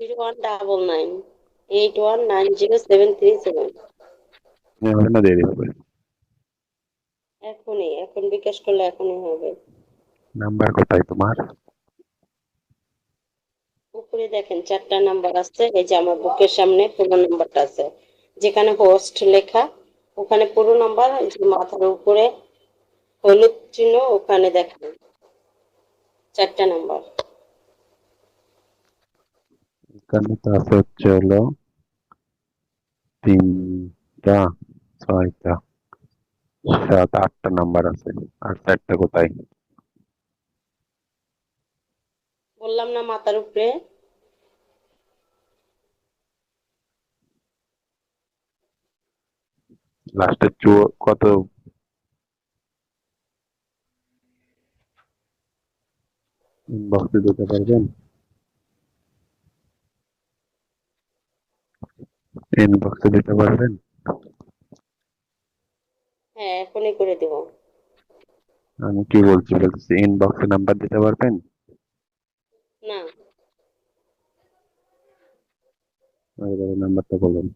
Zero one double nine eight one nine zero seven three seven না দেরি হবে এখনই এখন বিকাশ করলে এখনই হবে। নাম্বার কোথায় তোমার? উপরে দেখেন চারটা নাম্বার আছে। এই যে আমার বুকের সামনে পুরো নাম্বারটা আছে। যেখানে হোস্ট লেখা ওখানে পুরো নাম্বার যে মাথার উপরে হলুদ চিহ্ন ওখানে দেখেন। চারটা নাম্বার। এখানে তো আছে হচ্ছে হলো তিনটা ছয়টা সাত আটটা নাম্বার আছে আর চারটা কোথায় বললাম না মাথার উপরে লাস্টের চু কত ইনবক্সে দিতে পারবেন ইনবক্সে দিতে পারবেন? হ্যাঁ এখনই করে দেব। আমি কি বলছি বলছি ইনবক্সে নাম্বার দিতে পারবেন? না। নাম্বারটা বলুন।